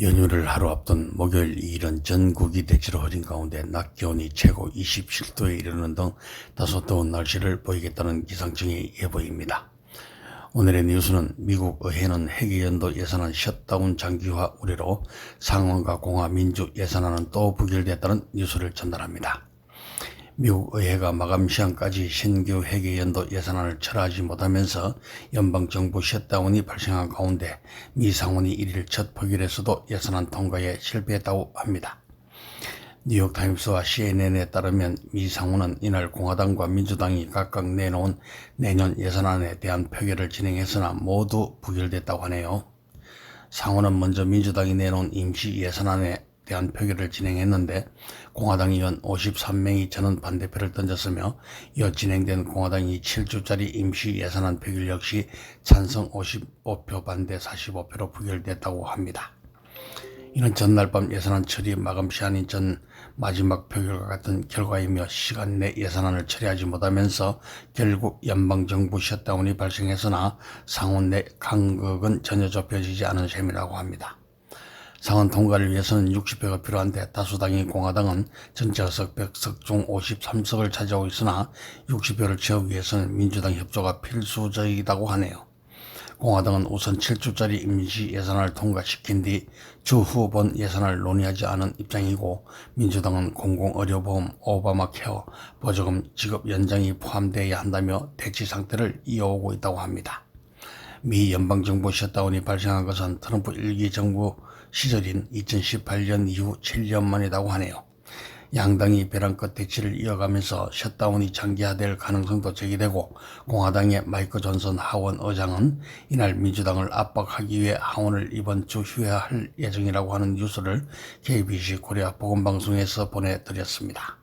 연휴를 하루 앞둔 목요일 2일은 전국이 대체로 흐린 가운데 낮 기온이 최고 27도에 이르는 등 다소 더운 날씨를 보이겠다는 기상청의 예보입니다. 오늘의 뉴스는 미국 의회는 회계연도 예산안 셧다운 장기화 우려로 상원과 공화 민주 예산안은 또 부결됐다는 뉴스를 전달합니다. 미국 의회가 마감 시한까지 신규 회계 연도 예산안을 철회하지 못하면서 연방정부 셧다운이 발생한 가운데 미 상원이 1일 첫 표결에서도 예산안 통과에 실패했다고 합니다. 뉴욕타임스와 CNN에 따르면 미 상원은 이날 공화당과 민주당이 각각 내놓은 내년 예산안에 대한 표결을 진행했으나 모두 부결됐다고 하네요. 상원은 먼저 민주당이 내놓은 임시 예산안에 대한 표결을 진행했는데 공화당 의원 53명이 저는 반대표를 던졌으며 이어 진행된 공화당이 7주짜리 임시 예산안 표결 역시 찬성 55표 반대 45표로 부결됐다고 합니다. 이는 전날 밤 예산안 처리 마감 시한이 전 마지막 표결과 같은 결과이며 시간 내 예산안을 처리하지 못하면서 결국 연방정부 셧다운이 발생했으나 상원 내 간극은 전혀 좁혀지지 않은 셈이라고 합니다. 상원 통과를 위해서는 60표가 필요한데 다수당인 공화당은 전체 100석 중 53석을 차지하고 있으나 60표를 채우기 위해서는 민주당 협조가 필수적이라고 하네요. 공화당은 우선 7주짜리 임시 예산을 통과시킨 뒤 주후 본 예산을 논의하지 않은 입장이고 민주당은 공공의료보험, 오바마 케어, 보조금 지급 연장이 포함되어야 한다며 대치 상태를 이어오고 있다고 합니다. 미 연방정부 셧다운이 발생한 것은 트럼프 일기 정부 시절인 2018년 이후 7년 만이라고 하네요. 양당이 벼랑끝 대치를 이어가면서 셧다운이 장기화될 가능성도 제기되고 공화당의 마이크 존슨 하원 의장은 이날 민주당을 압박하기 위해 하원을 이번 주 휴회할 예정이라고 하는 뉴스를 KBC 코리아 보건방송에서 보내드렸습니다.